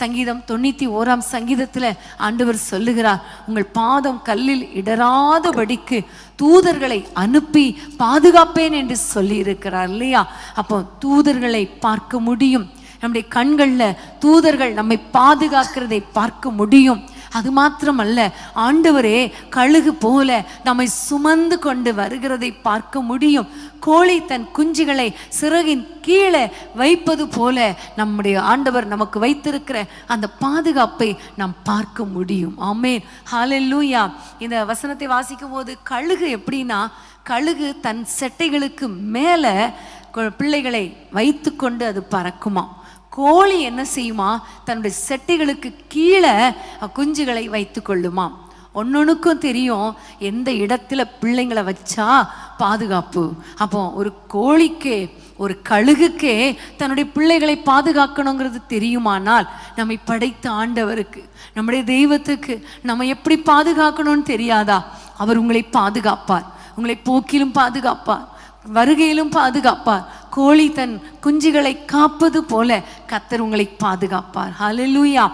சங்கீதம் தொண்ணூத்தி ஓராம் சங்கீதத்துல ஆண்டவர் சொல்லுகிறார் உங்கள் பாதம் கல்லில் இடராதபடிக்கு தூதர்களை அனுப்பி பாதுகாப்பேன் என்று சொல்லியிருக்கிறார் இல்லையா? அப்போ தூதர்களை பார்க்க முடியும். நம்முடைய கண்கள்ல தூதர்கள் நம்மை பாதுகாக்கிறதை பார்க்க முடியும். அது மாத்திரமல்ல ஆண்டவரே கழுகு போல நம்மை சுமந்து கொண்டு வருகிறதை பார்க்க முடியும். கோழி தன் குஞ்சுகளை சிறகின் கீழே வைப்பது போல நம்முடைய ஆண்டவர் நமக்கு வைத்திருக்கிற அந்த பாதுகாப்பை நாம் பார்க்க முடியும். ஆமேன். ஹாலெல்லூயா இந்த வசனத்தை வாசிக்கும் போது கழுகு எப்படின்னா கழுகு தன் செட்டைகளுக்கு மேலே பிள்ளைகளை வைத்துக்கொண்டு அது பறக்குமா கோழி என்ன செய்யுமா? தன்னுடைய செட்டைகளுக்கு கீழே குஞ்சுகளை வைத்து கொள்ளுமாம். ஒன்னொன்னுக்கும் தெரியும் எந்த இடத்துல பிள்ளைங்களை வச்சா பாதுகாப்பு. அப்போ ஒரு கோழிக்கே ஒரு கழுகுக்கே தன்னுடைய பிள்ளைகளை பாதுகாக்கணுங்கிறது தெரியுமானால் நம்மை படைத்த ஆண்டவருக்கு நம்முடைய தெய்வத்துக்கு நம்ம எப்படி பாதுகாக்கணும்னு தெரியாதா? அவர் உங்களை பாதுகாப்பார். உங்களை போக்கிலும் பாதுகாப்பார். வருகையிலும் பாதுகாப்பார். கோழி தன் குஞ்சுகளை காப்பது போல கத்தர் உங்களை பாதுகாப்பார். ஹலலூயா